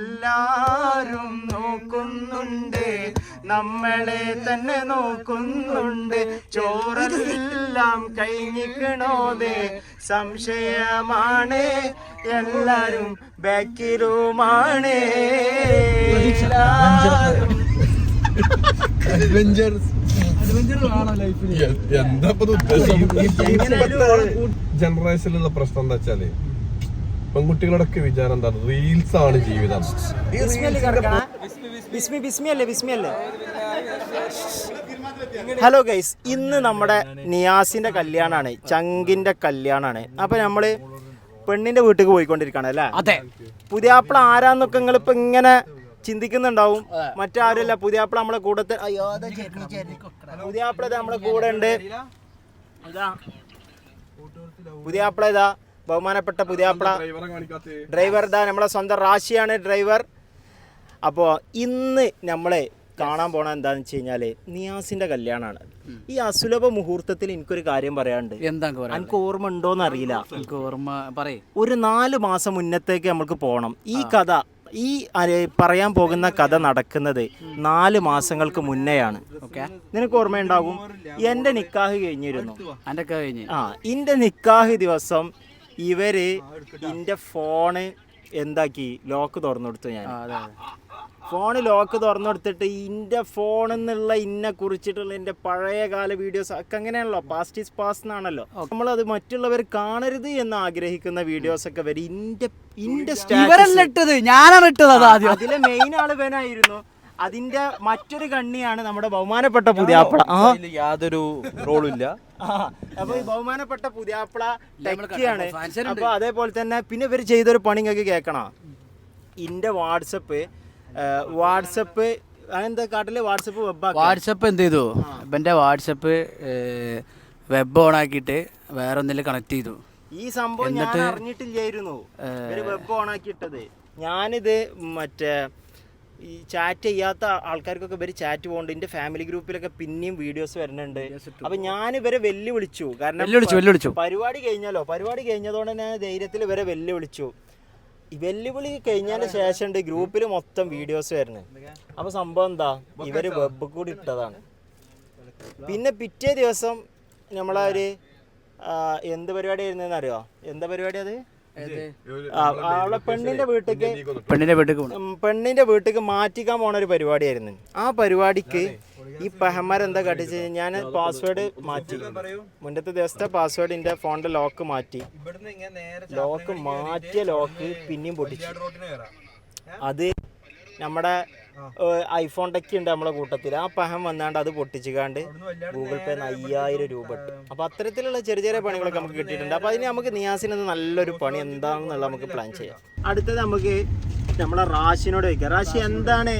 എല്ലാരും നോക്കുന്നുണ്ട്. നമ്മളെ തന്നെ നോക്കുന്നുണ്ട്. ചോറെല്ലാം കഴിഞ്ഞിക്കണോതെ സംശയമാണ്. എല്ലാരും ബാക്കിലുമാണ്. എന്താ ജനറേഷനിലുള്ള പ്രശ്നം എന്താ വെച്ചാൽ പെൺകുട്ടികളോടൊക്കെ വിചാരം എന്താണ്? റീൽസ് ആണ് ജീവിതം. ഈ ബിസ്മിയല്ലേ കിടക്കണ? ബിസ്മി ബിസ്മി അല്ലേ ബിസ്മി അല്ലേ ഹലോ ഗൈസ് ഇന്ന് നമ്മുടെ നിയാസിന്റെ കല്യാണാണ് ചങ്കിന്റെ കല്യാണാണ്. അപ്പൊ നമ്മൾ പെണ്ണിന്റെ വീട്ടിലേക്ക് പോയിക്കൊണ്ടിരിക്കുകയാണ് അല്ലേ? അതെ. പുതിയാപ്പിള ആരാന്നൊക്കെ നിങ്ങൾ ഇപ്പൊ ഇങ്ങനെ ചിന്തിക്കുന്നുണ്ടാവും? മറ്റാരുമില്ല. പുതിയാപ്പിള നമ്മളെ കൂടെ. പുതിയാപ്പിള നമ്മളെ കൂടെ ഉണ്ട്. പുതിയാപ്പിള ഇതാ ബഹുമാനപ്പെട്ട പുതിയാപ്പിള ഡ്രൈവർ ഇതാ നമ്മളെ സ്വന്തം റാശിയാണ് ഡ്രൈവർ അപ്പോൾ ഇന്ന് നമ്മളെ കാണാൻ പോണ എന്താണെന്ന് വെച്ച് കഴിഞ്ഞാൽ നിയാസിന്റെ കല്യാണമാണ് ഈ അസുലഭ മുഹൂർത്തത്തിൽ എനിക്കൊരു കാര്യം പറയാണ്ട് എന്താ എനിക്ക് ഓർമ്മ ഉണ്ടോന്ന് അറിയില്ല എനിക്ക് ഓർമ്മ പറയേ. ഒരു നാല് മാസം മുന്നത്തേക്ക് നമ്മൾക്ക് പോകണം ഈ കഥ ഈ പറയാൻ പോകുന്ന കഥ നടക്കുന്നത് നാല് മാസങ്ങൾക്ക് മുന്നെയാണ്. ഓക്കെ. നിനക്ക് ഓർമ്മയുണ്ടാകും എന്റെ നിക്കാഹ് കഴിഞ്ഞിരുന്നു. ആ എന്റെ നിക്കാഹ് ദിവസം ഇവർ എന്റെ ഫോണ് എന്താക്കി? ലോക്ക് തുറന്നു കൊടുത്തു ഞാൻ ഫോണ് ലോക്ക് തുറന്നു കൊടുത്തിട്ട് ഇന്റെ ഫോണെന്നുള്ള ഇന്നെ കുറിച്ചിട്ടുള്ള എന്റെ പഴയ കാല വീഡിയോസ് ഒക്കെ അങ്ങനെയാണല്ലോ. പാസ്റ്റ് ഈസ് പാസ് എന്നാണല്ലോ. നമ്മളത് മറ്റുള്ളവർ കാണരുത് എന്ന് ആഗ്രഹിക്കുന്ന വീഡിയോസ് ഒക്കെ വരും ഇന്റെ ഇന്റെ ഇട്ടത്. ഞാനാണ് ഇട്ടത് ആദ്യം. അതിലെ മെയിൻ ആൾ വേനായിരുന്നു അതിന്റെ മറ്റൊരു കണ്ണിയാണ് നമ്മുടെ ബഹുമാനപ്പെട്ട പുതിയ യാതൊരു റോളും ഇല്ല. അപ്പൊ ഈ ബഹുമാനപ്പെട്ട പുതിയാപ്പിള ടെക്കിയാണ്. അപ്പൊ അതേപോലെ തന്നെ പിന്നെ ഇവർ ചെയ്തൊരു പണി നിങ്ങൾക്ക് കേൾക്കണം? ഇന്റെ വാട്സപ്പ് വാട്സപ്പ് അതെന്താ കാട്ടിൽ? വാട്സപ്പ് വെബ് വാട്സപ്പ് എന്ത് ചെയ്തു? എന്റെ വാട്സപ്പ് വെബ് ഓൺ ആക്കിയിട്ട് വേറെ ഒന്നിൽ കണക്ട് ചെയ്തു. ഈ സംഭവം ഞാൻ അറിഞ്ഞിട്ടില്ലായിരുന്നു. Web on ആക്കിയിട്ടത്. ഞാനിത് മറ്റേ ഈ ചാറ്റ് ചെയ്യാത്ത ആൾക്കാർക്കൊക്കെ ഇവർ ചാറ്റ് പോകുന്നുണ്ട് എന്റെ ഫാമിലി ഗ്രൂപ്പിലൊക്കെ പിന്നെയും വീഡിയോസ് വരുന്നുണ്ട്. അപ്പൊ ഞാൻ ഇവരെ വെല്ലുവിളിച്ചു. കാരണം പരിപാടി കഴിഞ്ഞാലോ? പരിപാടി കഴിഞ്ഞതുകൊണ്ട് ഞാൻ ധൈര്യത്തിൽ ഇവരെ വെല്ലുവിളിച്ചു. വെല്ലുവിളി കഴിഞ്ഞതിന് ശേഷം ഗ്രൂപ്പിൽ മൊത്തം വീഡിയോസ് വരുന്നത്. അപ്പൊ സംഭവം എന്താ? ഇവർ വെബ് കൂടി ഇട്ടതാണ്. പിന്നെ പിറ്റേ ദിവസം നമ്മളൊരു എന്ത് പരിപാടി ആയിരുന്നെന്ന് അറിയോ? എന്താ പരിപാടി അത്? അവളെ പെണ്ണിന്റെ വീട്ടിലേക്ക് പെണ്ണിന്റെ ഉം, പെണ്ണിന്റെ വീട്ടിലേക്ക് മാറ്റിക്കാൻ പോണ ഒരു പരിപാടിയായിരുന്നു. ആ പരിപാടിക്ക് ഈ പഹന്മാർ എന്താ കാട്ടിച്ച് ഞാൻ പാസ്വേഡ് മാറ്റി. മുന്നത്തെ ദിവസത്തെ പാസ്വേഡ് എന്റെ ഫോണിന്റെ ലോക്ക് മാറ്റി. ലോക്ക് മാറ്റിയ ലോക്ക് പിന്നെയും പൊട്ടിച്ചു. അത് നമ്മുടെ ഐഫോൺ ടെക്കി ഉണ്ട് നമ്മളെ കൂട്ടത്തിൽ ആ പഹം വന്നാണ്ട് അത് പൊട്ടിച്ചുകാണ്ട് ഗൂഗിൾ പേ അയ്യായിരം രൂപ ഇട്ട്. അപ്പൊ അത്തരത്തിലുള്ള ചെറിയ ചെറിയ പണികളൊക്കെ നമുക്ക് കിട്ടിയിട്ടുണ്ട്. അപ്പൊ അതിന് നമുക്ക് നിയാസിന് നല്ലൊരു പണി എന്താണെന്നുള്ള നമുക്ക് പ്ലാൻ ചെയ്യാം. അടുത്തത് നമുക്ക് നമ്മളെ റാഷിനോട് ചോദിക്കാം. റാഷി എന്താണ്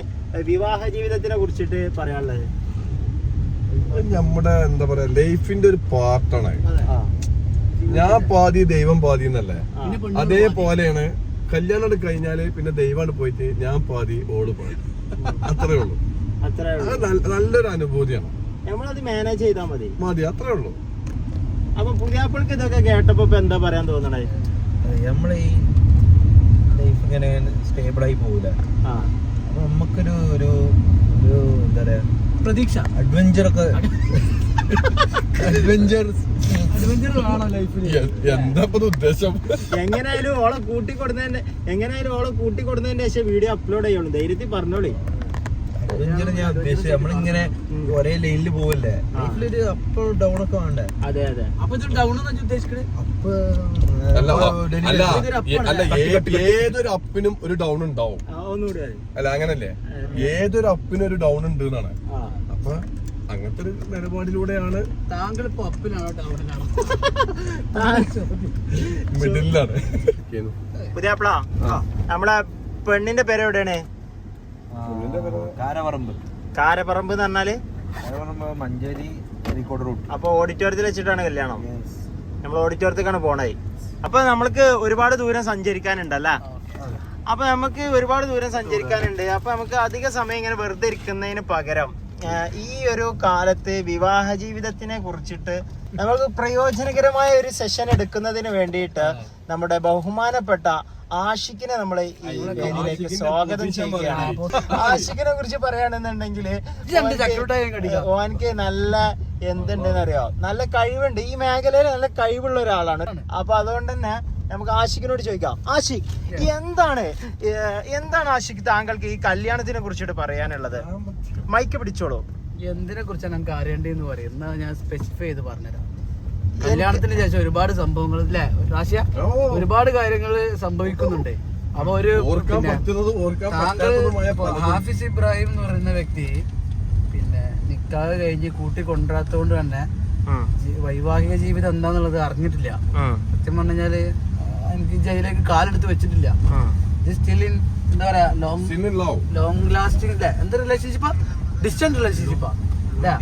വിവാഹ ജീവിതത്തിനെ കുറിച്ചിട്ട് പറയാനുള്ളത്? നമ്മുടെ എന്താ പറയാ ലൈഫിന്റെ ഒരു പാർട്ടാണ് ഞാൻ പാതി ദൈവം പാതി എന്നല്ലേ? അതേപോലെയാണ് കല്യാണം കഴിഞ്ഞാൽ പിന്നെ ദൈവമാണ് പോയിട്ട് ഞാൻ പാതി ഓൾ പാതി. അത്രേ ഉള്ളൂ. അത്രേ അത് ഉള്ളൂ നല്ല- നല്ലൊരു അനുഭൂതിയാണ്. നമ്മളത് മാനേജ് ചെയ്താൽ മതി. മതി അത്രേ ഉള്ളൂ. അപ്പൊ പുതിയാപ്പിൾക്ക് ഇതൊക്കെ കേട്ടപ്പോ ഇപ്പൊ എന്താ പറയാൻ തോന്നണേ? നമ്മളെ ഈ ലൈഫ് ഇങ്ങനെ സ്റ്റേബിൾ ആയി പോവില്ല ആ. അപ്പൊ നമുക്കൊരു ഒരു ഒരു എന്താ പറയാ പ്രതീക്ഷ. അഡ്വഞ്ചർ ഒക്കെ. അഡ്വഞ്ചർ എന്താ ഓളെ കൂട്ടി ഉദ്ദേശം? എങ്ങനെയായാലും ഓളെ കൂട്ടി എങ്ങനെയായാലും ഓളെ കൂട്ടിക്കൊടുന്നതിന്റെ ശേഷം വീഡിയോ അപ്ലോഡ് ചെയ്യണം. ധൈര്യത്തിൽ പറഞ്ഞോളി. അഡ്വഞ്ചർ ഞാൻ ഉദ്ദേശിച്ചത് നമ്മളിങ്ങനെ ഒരേ ലൈനിൽ പോവല്ലേ? ലൈഫിലൊരു അപ്പ് ഡൗൺ ഒക്കെ വേണ്ടേ? അതെ അതെ. അപ്പൊ ഡൗൺ എന്ന് ഉദ്ദേശിക്കണേ? അപ്പ അല്ല അല്ല ഇതൊരു ഏ- അല്ല ഏ- ഏതൊരു അപ്പിനും ഒരു ഡൗൺ ഉണ്ടാവും. അല്ല അങ്ങനല്ലേ? ഏതൊരു അപ്പിനും ഒരു ഡൗൺ ഉണ്ട് എന്നാണ്. അപ്പൊ അങ്ങനത്തെ ഒരു നിലപാടിലൂടെയാണ് താങ്കൾ ഇപ്പൊ അപ്പിലാണോ ഡൗണിലാണോ മിഡിലാണ് പുതിയാപ്പിള നമ്മളെ പെണ്ണിന്റെ പേര് എവിടെയാണ്? കാരപറമ്പ്. കാരപറമ്പ് എന്ന് പറഞ്ഞാൽ? മഞ്ചേരി അരീക്കോട് റൂട്ട്. അപ്പൊ ഓഡിറ്റോറിയത്തിൽ വെച്ചിട്ടാണ് കല്യാണം. നമ്മൾ ഓഡിറ്റോറിയത്തിലേക്കാണ് പോണത്. അപ്പൊ നമ്മൾക്ക് ഒരുപാട് ദൂരം സഞ്ചരിക്കാനുണ്ടല്ലേ അപ്പൊ നമുക്ക് ഒരുപാട് ദൂരം സഞ്ചരിക്കാനുണ്ട്. അപ്പൊ നമുക്ക് അധിക സമയം ഇങ്ങനെ വെറുതെ ഇരിക്കുന്നതിന് പകരം ഈ ഒരു കാലത്ത് വിവാഹ ജീവിതത്തിനെ കുറിച്ചിട്ട് നമുക്ക് പ്രയോജനകരമായ ഒരു സെഷൻ എടുക്കുന്നതിന് വേണ്ടിയിട്ട് നമ്മുടെ ബഹുമാനപ്പെട്ട ആഷിഖിനെ നമ്മൾ ഈ വേദിയിലേക്ക് സ്വാഗതം ചെയ്യുകയാണ്. ആഷിഖിനെ കുറിച്ച് പറയുകയാണെന്നുണ്ടെങ്കിൽ ഓൻക്ക് നല്ല എന്തുണ്ടെന്ന് അറിയോ നല്ല കഴിവുണ്ട്. ഈ മേഖലയിൽ നല്ല കഴിവുള്ള ഒരാളാണ്. അപ്പൊ അതുകൊണ്ട് തന്നെ നമുക്ക് ആഷിഖിനോട് ചോദിക്കാം. ആഷിഖ് എന്താണ് എന്താണ് ആഷിഖ് താങ്കൾക്ക് ഈ കല്യാണത്തിനെ കുറിച്ചിട്ട് പറയാനുള്ളത്? മൈക്ക് പിടിച്ചോളൂ. എന്തിനെ കുറിച്ചാണ് നമുക്ക് അറിയേണ്ടതെന്ന് പറയും. എന്നാ ഞാൻ സ്പെസിഫൈ ചെയ്ത് പറഞ്ഞുതരാം. കല്യാണത്തിന് ശേഷം ഒരുപാട് സംഭവങ്ങൾ അല്ലേ രാശിയ ഒരുപാട് കാര്യങ്ങൾ സംഭവിക്കുന്നുണ്ട്. അപ്പൊ ഒരു. ഹാഫിസ് ഇബ്രാഹിം എന്ന് പറയുന്ന വ്യക്തി പിന്നെ നിക്കാഹ് കഴിഞ്ഞ് കൂട്ടി കൊണ്ടുവരാത്തോണ്ട് തന്നെ വൈവാഹിക ജീവിതം എന്താന്നുള്ളത് അറിഞ്ഞിട്ടില്ല. സത്യം പറഞ്ഞു കഴിഞ്ഞാൽ എനിക്ക് ജയിലേക്ക് കാലെടുത്ത് വെച്ചിട്ടില്ല. സ്റ്റിൽ ഇൻ എന്താ പറയാ ലോങ്. ലോങ് ലാസ്റ്റിംഗ് അല്ലേ എന്ത് റിലേഷൻഷിപ്പാ ഡിസ്റ്റന്റ് റിലേഷൻഷിപ്പാ അല്ലേ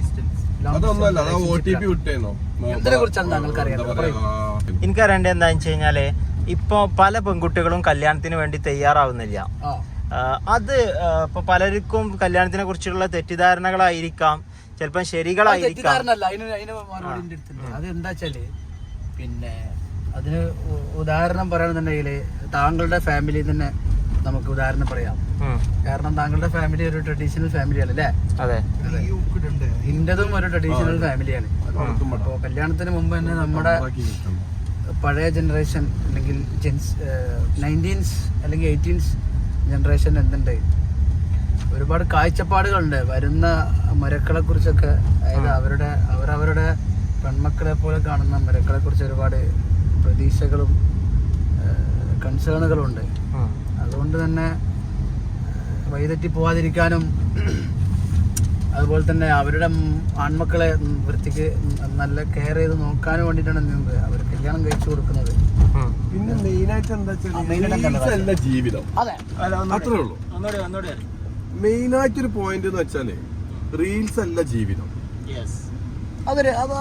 എന്തിനെ കുറിച്ചാണ് താങ്കൾക്ക് അറിയാം? എനിക്കറിയേണ്ടത് എന്താണെന്ന് വെച്ച് കഴിഞ്ഞാൽ ഇപ്പൊ പല പെൺകുട്ടികളും കല്യാണത്തിന് വേണ്ടി തയ്യാറാവുന്നില്ല. അത് ഇപ്പൊ പലർക്കും കല്യാണത്തിനെ കുറിച്ചുള്ള തെറ്റിദ്ധാരണകളായിരിക്കാം. ചിലപ്പോൾ ശരികളായിരിക്കാം. തെറ്റിദ്ധാരണല്ല അതിന് അതിന് മറുപടി എന്റെ അടുത്തുണ്ട്. അത് എന്താ വെച്ചാൽ പിന്നെ അതിന് ഉദാഹരണം പറയുകയാണെന്നുണ്ടെങ്കിൽ താങ്കളുടെ ഫാമിലി തന്നെ നമുക്ക് ഉദാഹരണം പറയാം. കാരണം താങ്കളുടെ ഫാമിലി ഒരു ട്രഡീഷണൽ ഫാമിലിയാണ് അല്ലേ അതെ ഇന്റതും ഒരു ട്രഡീഷണൽ ഫാമിലിയാണ് അപ്പോൾ കല്യാണത്തിന് മുമ്പ് തന്നെ നമ്മുടെ പഴയ ജനറേഷൻ അല്ലെങ്കിൽ ജെൻസ് നയന്റീൻസ് അല്ലെങ്കിൽ എയ്റ്റീൻസ് ജനറേഷൻ എന്തുണ്ട്? ഒരുപാട് കാഴ്ചപ്പാടുകളുണ്ട്. വരുന്ന മരക്കളെ കുറിച്ചൊക്കെ അതായത് അവരുടെ അവരവരുടെ പെൺമക്കളെ പോലെ കാണുന്ന മരക്കളെ കുറിച്ച് ഒരുപാട് പ്രതീക്ഷകളും കൺസേണുകളും ഉണ്ട് അതുകൊണ്ട് തന്നെ വഴിതെറ്റി പോവാതിരിക്കാനും അതുപോലെ തന്നെ അവരുടെ ആൺമക്കളെ വൃത്തിക്ക് നല്ല കെയർ ചെയ്ത് നോക്കാനും വേണ്ടിയിട്ടാണ് എന്ത് അവർ കല്യാണം കഴിച്ചു കൊടുക്കുന്നത്. പിന്നെ മെയിൻ ആയിട്ട് എന്താ ജീവിതം. അതെ. അത്രേ ഉള്ളൂ. ആയിട്ടൊരു പോയിന്റ് എന്ന് വെച്ചാൽ റീൽസ് അല്ല ജീവിതം. അതൊരു അത്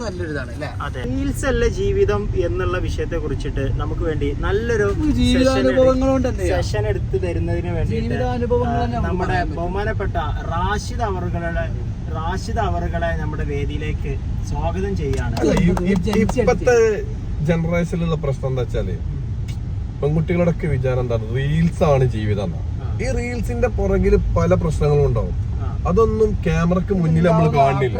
നല്ലൊരു ഇതാണ് അല്ലേ അതെ റീൽസ് അല്ല ജീവിതം എന്നുള്ള വിഷയത്തെ കുറിച്ചിട്ട് നമുക്ക് വേണ്ടി നല്ലൊരു ജീവിതാനുഭവങ്ങൾ കൊണ്ട് എന്ത് ചെയ്യാം? സെഷൻ എടുത്തു തരുന്നതിന് വേണ്ടി ജീവിതാനുഭവങ്ങൾ തന്നെ നമുക്ക് നമ്മുടെ പറയാൻ പറ്റും. ബഹുമാനപ്പെട്ട റാഷിദ് അവറുകളെ റാഷിദ് അവറുകളെ നമ്മുടെ വേദിയിലേക്ക് സ്വാഗതം ചെയ്യാണ് ഇപ്പത്തെ ജനറേഷനിലുള്ള പ്രശ്നം എന്താ വെച്ചാൽ പെൺകുട്ടികളുടെയൊക്കെ വിചാരം എന്താണ് റീൽസ് ആണ് ജീവിതം എന്നാ. ഈ റീൽസിന്റെ പുറകിൽ പല പ്രശ്നങ്ങളും ഉണ്ടാവും. അതൊന്നും ക്യാമറക്ക് മുന്നിൽ നമ്മൾ കാണില്ല.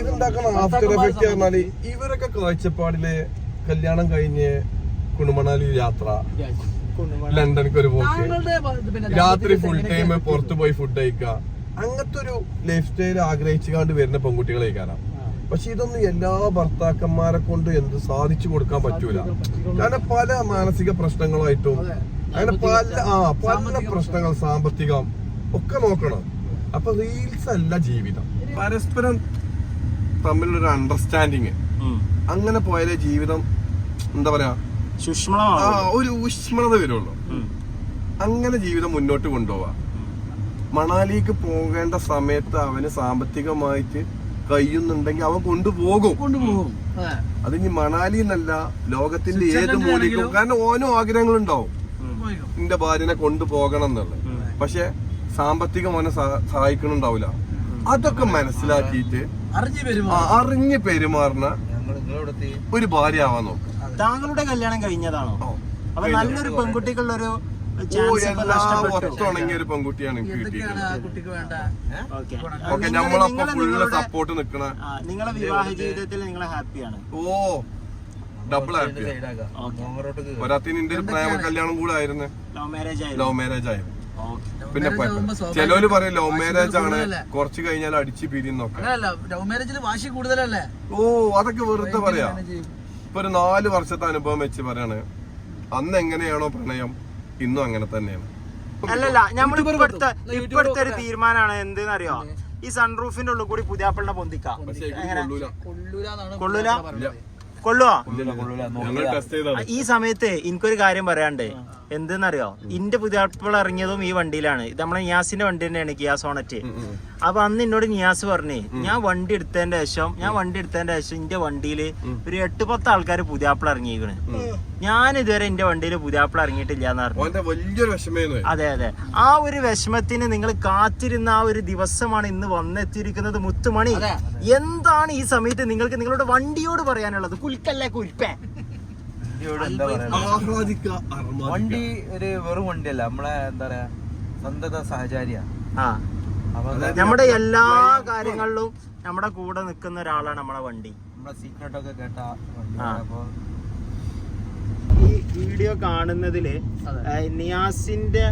ഇതുണ്ടാക്കുന്ന ആഫ്റ്റർ എഫക്റ്റ് പറഞ്ഞാൽ ഇവരൊക്കെ കാഴ്ചപ്പാടിൽ കല്യാണം കഴിഞ്ഞ് കുണുമണാലി യാത്ര ലണ്ടനിക്ക് ഒരു പോക്ക് രാത്രി ഫുൾ ടൈം പുറത്തു പോയി ഫുഡ് കഴിക്കുക. അങ്ങനത്തെ ഒരു ലൈഫ് സ്റ്റൈൽ ആഗ്രഹിച്ചുകൊണ്ട് വരുന്ന പെൺകുട്ടികളെ കാണാം. പക്ഷെ ഇതൊന്നും എല്ലാ ഭർത്താക്കന്മാരെ കൊണ്ട് എന്ത് സാധിച്ചു കൊടുക്കാൻ പറ്റൂല. കാരണം പല മാനസിക പ്രശ്നങ്ങളായിട്ടും അങ്ങനെ പല ആ പല പ്രശ്നങ്ങൾ സാമ്പത്തികം ഒക്കെ നോക്കണം. അപ്പൊ റീൽസ് അല്ല ജീവിതം. പരസ്പരം തമ്മിലൊരു അണ്ടർസ്റ്റാൻഡിങ്. അങ്ങനെ പോയാലേ ജീവിതം എന്താ പറയാ ആ ഒരു ഊഷ്മണത വരുള്ളൂ. അങ്ങനെ ജീവിതം മുന്നോട്ട് കൊണ്ടുപോവാ. മണാലിക്ക് പോകേണ്ട സമയത്ത് അവന് സാമ്പത്തികമായിട്ട് കഴിയുന്നുണ്ടെങ്കിൽ അവൻ കൊണ്ടുപോകും. കൊണ്ടുപോകും. അതെ. ഇനി മണാലി എന്നല്ല ലോകത്തിന്റെ ഏത് മൂലയ്ക്കും കാരണം ഓനോ ആഗ്രഹങ്ങളുണ്ടാവും. നിന്റെ ഭാര്യനെ കൊണ്ടുപോകണം എന്നുള്ളത്. പക്ഷെ സാമ്പത്തികം അവനെ സഹായിക്കണുണ്ടാവില്ല. അതൊക്കെ മനസ്സിലാക്കിയിട്ട് അറിഞ്ഞു വരുമോ അറിഞ്ഞു അറിഞ്ഞ് പെരുമാറുന്ന ഒരു ഭാര്യ ആവാൻ നോക്കും. താങ്കളുടെ കല്യാണം കഴിഞ്ഞതാണോ? അപ്പൊ നല്ലൊരു പെൺകുട്ടികളുടെ ഒരു ഒത്തുണങ്ങിയ ഒരു പെൺകുട്ടിയാണ് എനിക്ക് കിട്ടിയിട്ടുള്ളത്. കുട്ടിക്ക് വേണ്ട? ഓക്കെ. ഓക്കെ നമ്മളപ്പോ ഫുള്ള് സപ്പോർട്ട് നിക്കണ നിങ്ങളെ വിവാഹ ജീവിതത്തിൽ നിങ്ങൾ ഹാപ്പിയാണ്. ഓ ഡബിൾ ഹാപ്പി ഒരാത്തിന് എന്റെ ഒരു പ്രേമ കല്യാണം കൂടെ ആയിരുന്നു. ലവ് മാരേജ് ആയിരുന്നു. പിന്നെ ചെലവര് പറയും ലവ് മാരേജ് ആണ്? കുറച്ച് കഴിഞ്ഞാൽ അടിച്ച് പിരിന്നൊക്കെ ലവ് മാരേജിൽ വാശി കൂടുതലല്ലേ? ഓ അതൊക്കെ വെറുതെ പറയാ. ഇപ്പൊ ഒരു നാല് വർഷത്തെ അനുഭവം വെച്ച് പറയാണ്. അന്ന് എങ്ങനെയാണോ പ്രണയം? ഇന്നും അങ്ങനെ തന്നെയാണ്. അല്ലല്ല നമ്മൾ ഇപ്പോഴത്തെ ഇപ്പോഴത്തെ ഒരു തീരുമാനമാണ് എന്തെന്ന് അറിയോ ഈ സൺറൂഫിന്റെ ഉള്ളിൽ കൂടി പുതിയാപ്പിളിനെ പൊന്തിക്കാം. കൊള്ളൂല. കൊള്ളുവോ? ഈ സമയത്ത് എനിക്കൊരു കാര്യം പറയാണ്ട്. എന്തെന്നറിയോ? ഇന്റെ പുതിയാപ്പിള ഇറങ്ങിയതും ഈ വണ്ടിയിലാണ്. ഇത് നമ്മളെ നിയാസിന്റെ വണ്ടി തന്നെയാണ് ഗിയാ സോണറ്റ് അപ്പൊ അന്ന് എന്നോട് നിയാസ് പറഞ്ഞേ ഞാൻ വണ്ടി എടുത്തതിന്റെ ശേഷം ഞാൻ വണ്ടി എടുത്തതിന്റെ ശേഷം ഇന്റെ വണ്ടിയിൽ ഒരു എട്ട് പത്ത് ആൾക്കാർ പുതിയാപ്പിള ഇറങ്ങിയിരിക്കണ്. ഞാൻ ഇതുവരെ എന്റെ വണ്ടിയിൽ പുതിയാപ്പിള ഇറങ്ങിയിട്ടില്ല എന്ന് പറഞ്ഞു വലിയൊരു അതെ അതെ. ആ ഒരു വിഷമത്തിന് നിങ്ങൾ കാത്തിരുന്ന ആ ഒരു ദിവസമാണ് ഇന്ന് വന്നെത്തിയിരിക്കുന്നത് മുത്തുമണി. എന്താണ് ഈ സമയത്ത് നിങ്ങൾക്ക് നിങ്ങളുടെ വണ്ടിയോട് പറയാനുള്ളത്? കുൽക്കല്ലേ കുൽപ്പേ. വണ്ടി ഒരു വെറും വണ്ടിയല്ല നമ്മളെ എന്താ പറയാ സ്വന്തത സഹചാരിയാ. ആ. നമ്മുടെ എല്ലാ കാര്യങ്ങളിലും നമ്മുടെ കൂടെ നിൽക്കുന്ന ഒരാളാണ് നമ്മളെ വണ്ടി. നമ്മളെ സീക്രട്ടൊക്കെ കേട്ട വണ്ടി വീഡിയോ കാണുന്നതിൽ നിയാസിന്റെ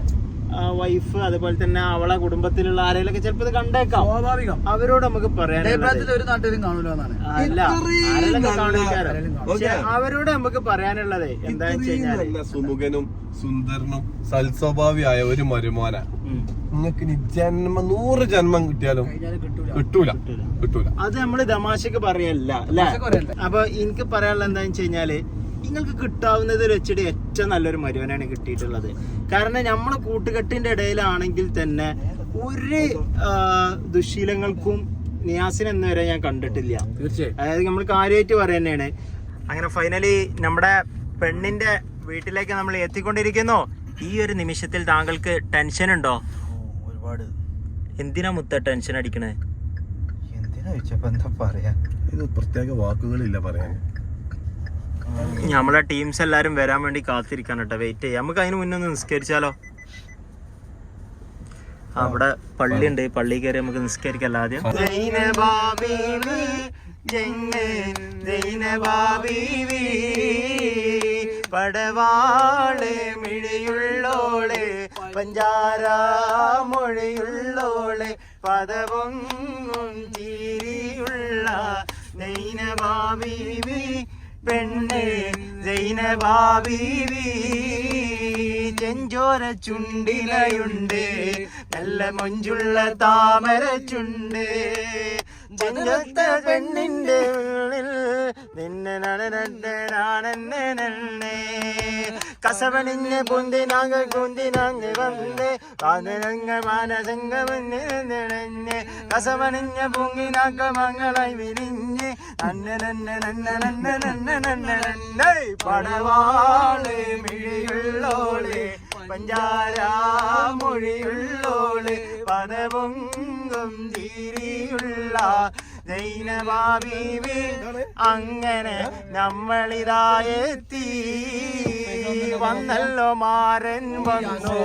വൈഫ് അതുപോലെ തന്നെ അവളെ കുടുംബത്തിലുള്ള ആരെങ്കിലൊക്കെ ചിലപ്പോ ഇത് കണ്ടേക്കാം. സ്വാഭാവികം. അവരോട് നമുക്ക് പറയാനുള്ളത് അഭിപ്രായത്തിൽ ഒരു നാട്ടിലും അല്ല. പക്ഷെ അവരോട് നമുക്ക് പറയാനുള്ളത് എന്താ വെച്ച് ഇത്രയും കഴിഞ്ഞാൽ നല്ല സുമുഖനും സുന്ദരനും സൽസ്വഭാവിയായ ഒരു മരുമോന. നിങ്ങൾക്ക് ജന്മ ജന്മം നൂറ് ജന്മം കിട്ടിയാലും കിട്ടൂല. കിട്ടൂല. അത് നമ്മൾ തമാശക്ക് പറയല്ല അല്ലേ? തമാശക്ക് പറയല്ല. അപ്പൊ എനിക്ക് പറയാനുള്ള എന്താന്ന് വെച്ച് കഴിഞ്ഞാൽ നിങ്ങൾക്ക് കിട്ടാവുന്നതിൽ വെച്ചിട്ട് ഏറ്റവും നല്ലൊരു മരുവനാണ് കിട്ടിയിട്ടുള്ളത്. കാരണം നമ്മളെ കൂട്ടുകെട്ടിന്റെ ഇടയിലാണെങ്കിൽ തന്നെ ഒരു ദുശീലങ്ങൾക്കും നിയാസിന് എന്ന് വരെ ഞാൻ കണ്ടിട്ടില്ല. തീർച്ചയായും. അതായത് നമ്മൾ കാര്യമായിട്ട് പറയുന്നതാണ് അങ്ങനെ ഫൈനലി നമ്മുടെ പെണ്ണിന്റെ വീട്ടിലേക്ക് നമ്മൾ എത്തിക്കൊണ്ടിരിക്കുന്നു. ഈ ഒരു നിമിഷത്തിൽ താങ്കൾക്ക് ടെൻഷൻ ഉണ്ടോ? ഒരുപാട്. എന്തിനാ മുത്ത ടെൻഷൻ അടിക്കണേ? എന്തിനാ ചോദിച്ചപ്പോ എന്താ പറയാ? ഇത് പ്രത്യേക വാക്കുകളില്ല പറയാൻ. നമ്മളെ ടീംസ് എല്ലാരും വരാൻ വേണ്ടി കാത്തിരിക്കാൻ കേട്ടോ. വെയിറ്റ് ചെയ്യാം. നമുക്ക് അതിന് മുന്നേ ഒന്ന് നിസ്കരിച്ചാലോ? അവിടെ പള്ളി ഉണ്ട് പള്ളി കയറി നമുക്ക് നിസ്കരിക്കല്ല ആദ്യം. പടവാളെ മിഴിയുള്ളോൾ പഞ്ചാര മൊഴിയുള്ളോൾ പദവൊങ്ങും ചീരിയുള്ള പെണ്ണ് ചെഞ്ചോര ചുണ്ടിലയുണ്ട് നല്ല മൊഞ്ചുള്ള താമര ചുണ്ട് ചെഞ്ചൊത്ത പെണ്ണിന്റെ ഉള്ളിൽ നിന്നെ നടനേ കസവണിഞ്ഞ് പൊന്തിനാങ്ങ് കുന്തിനാങ്ങ് വന്ന് പാതനങ്ങ മാനസംഗ വന്നിരുന്നിടഞ്ഞ് കസവണിഞ്ഞ പൊങ്ങിനാക്ക മങ്ങളായി വിരിഞ്ഞ് നന്ന നന്ന നന്ന നന്ന നന്ന നന്ന നന്നേ. പടവാൾ മിഴിയുള്ളോൾ പഞ്ചാര പനവും തീരിയുള്ള ജൈനബാബീവി അങ്ങനെ നമ്മളിതായെത്തി വന്നല്ലോ മാരൻ വന്നു.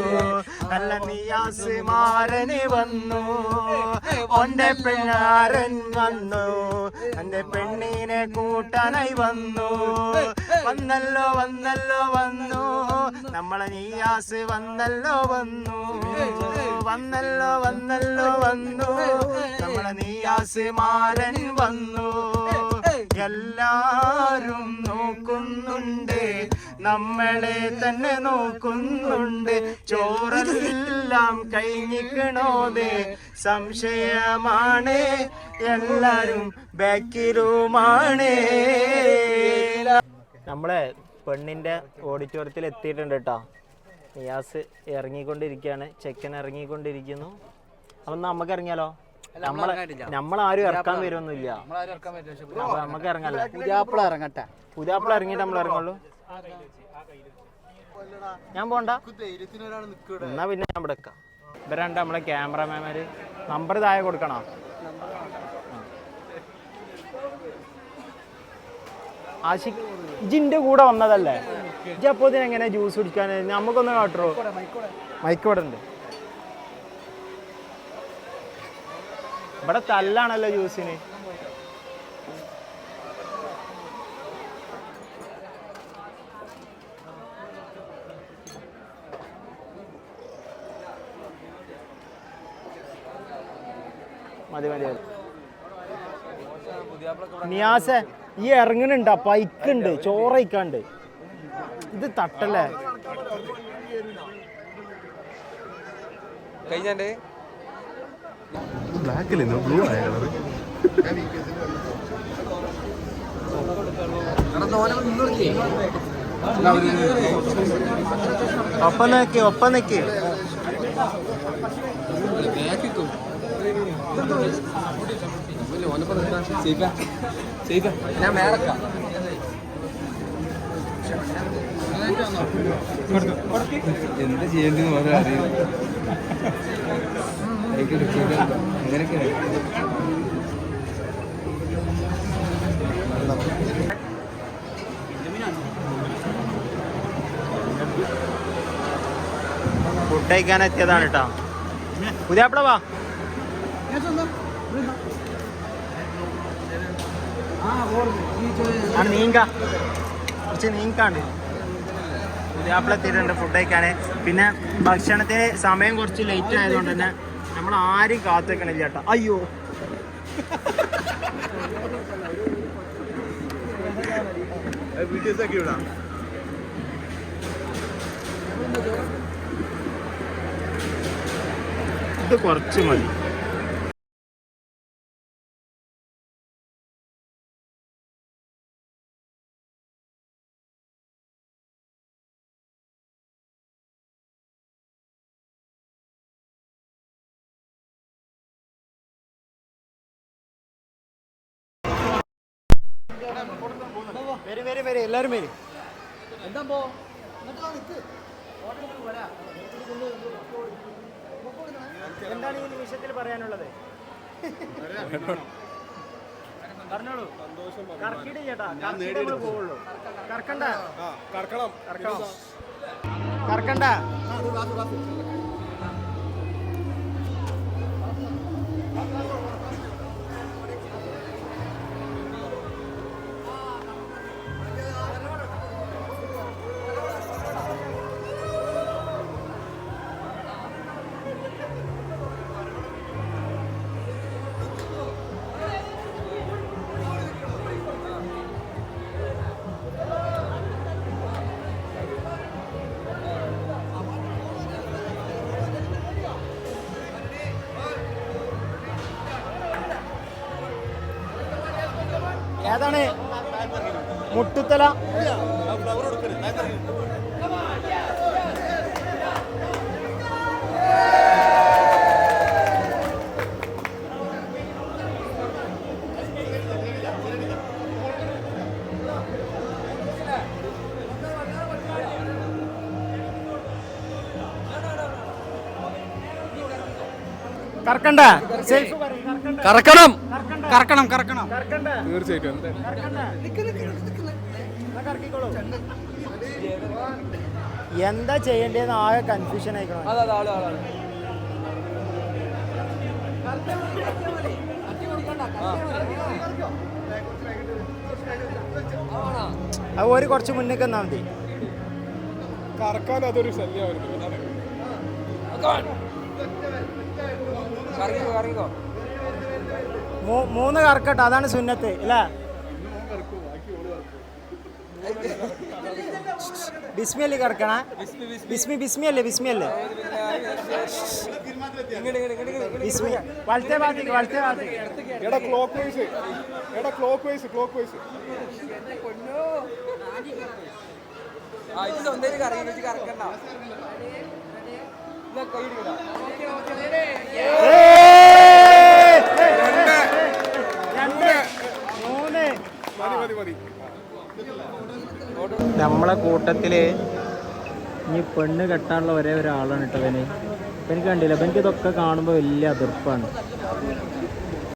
നല്ല നിയാസ് മാരന് വന്നു. ഒന്റെ പെണ്ണാരൻ വന്നു. എന്റെ പെണ്ണിനെ കൂട്ടാനായി വന്നു. വന്നല്ലോ വന്നല്ലോ വന്നു. നമ്മളെ നിയാസ് വന്നല്ലോ വന്നു. വന്നല്ലോ വന്നല്ലോ വന്നു. നമ്മളെ നീയാസിമാരൻ വന്നു. എല്ലാരും നോക്കുന്നുണ്ട്. നമ്മളെ തന്നെ നോക്കുന്നുണ്ട്. ചോറെല്ലാം കഴിഞ്ഞിക്കണോതേ സംശയമാണ്. എല്ലാരും ബാക്കിലുമാണ്. നമ്മളെ പെണ്ണിന്റെ ഓഡിറ്റോറിയത്തിൽ എത്തിയിട്ടുണ്ട് കേട്ടോ. നിയാസ് ഇറങ്ങിക്കൊണ്ടിരിക്കുകയാണ്. ചെക്കൻ ഇറങ്ങിക്കൊണ്ടിരിക്കുന്നു. അപ്പം നമുക്ക് ഇറങ്ങിയാലോ? നമ്മളെ നമ്മളാരും ഇറക്കാൻ വരുമൊന്നുമില്ല അപ്പൊ നമുക്ക് ഇറങ്ങല്ലേ പുതിയാപ്പിള ഇറങ്ങട്ടെ. പുതിയാപ്പിള ഇറങ്ങിയിട്ട് നമ്മൾ ഇറങ്ങുള്ളൂ. ഞാൻ പോണ്ട. എന്നാ പിന്നെ ഞാൻ ഇവിടെ ഇവരണ്ട ഇവരുണ്ട് നമ്മളെ ക്യാമറമാൻമാര്. നമ്പർ താഴെ കൊടുക്കണോ? ആശിക് ഇജിന്റെ കൂടെ വന്നതല്ലേ? ഇജി അപ്പോ എങ്ങനെ ജ്യൂസ് കുടിക്കാൻ? നമുക്കൊന്ന് കാട്ടുറോ? മൈക്കോടെ ഉണ്ട് ഇവിടെ തല്ലാണല്ലോ ജ്യൂസിന് മതി മതി നിയാസ നിയാസെ ഈ ഇറങ്ങണുണ്ട് പൈക്കുണ്ട് ചോറയിക്കാണ്ട് ഇത് തട്ടല്ലേ? കഴിഞ്ഞാണ്ടേ. ബ്ലാക്കില്ലേ ബ്ലൂ ആയ കളറ് ഒപ്പം നിക്ക് ഒപ്പം നിക്ക് ഞാൻ മേറക്കാം എന്താ ചെയ്യേണ്ടി ഓരോ അറിയും. അങ്ങനെയൊക്കെയാണ് ഫുഡ് കഴിക്കാൻ എത്തിയതാണ് കേട്ടോ പുതിയ വാ. ആ നീങ്ക കുറച്ച് നീക്കാണ്ട് പുതിയാപ്പിള എത്തിയിട്ടുണ്ട് ഫുഡ് കഴിക്കാൻ പിന്നെ ഭക്ഷണത്തിന് സമയം കുറച്ച് ലേറ്റ് ആയതുകൊണ്ട് തന്നെ നമ്മൾ ആരും കാത്തു വെക്കണില്ല ചേട്ടാ അയ്യോ ഇടാം. ഇത് കുറച്ച് മതി. വരും വരും വരും എല്ലാവരും വരും. എന്താണ് ഈ നിമിഷത്തിൽ പറയാനുള്ളത്? പറഞ്ഞോളൂ. കറക്കിട് ചേട്ടാ നമ്മൾ പോവുള്ളൂ. കർക്കണ്ട? കർക്കണം കർക്കണം കറക്കണ്ട ഏതാണ്? മുട്ടുത്തല. കറക്കണ്ട. കറക്കണം. കറക്കണം കറക്കണം. തീർച്ചയായിട്ടും. എന്താ ചെയ്യേണ്ടതെന്ന് ആകെ കൺഫ്യൂഷൻ ആയിക്കണം? അത് ഒരു കുറച്ച് മുന്നേക്ക് എന്നാ മതി. കറക്കാൻ അതൊരു ശല്യമായിരുന്നു മൂ- മൂന്ന് കറക്കട്ടെ അതാണ് സുന്നത്ത് അല്ലേ? ബിസ്മിയല്ലേ കറക്കണ. ബിസ്മി ബിസ്മി അല്ലേ ബിസ്മി അല്ലേ ബിസ്മി വലത്തെ ഭാഗത്തേക്ക് വലത്തെ ഭാഗത്തേക്ക്. ക്ലോക്ക് വൈസ് എടാ ക്ലോക്ക് വൈസ് ക്ലോക്ക് വൈസ് രണ്ട് മൂന്ന് മതി മതി മതി നമ്മളെ കൂട്ടത്തിൽ ഇനി പെണ്ണ് കെട്ടാനുള്ള ഒരേ ഒരാളാണ് കേട്ടോ അവന് എനിക്ക് കണ്ടില്ല? അപ്പൊ എനിക്ക് ഇതൊക്കെ കാണുമ്പോൾ വലിയ അതിർപ്പാണ്.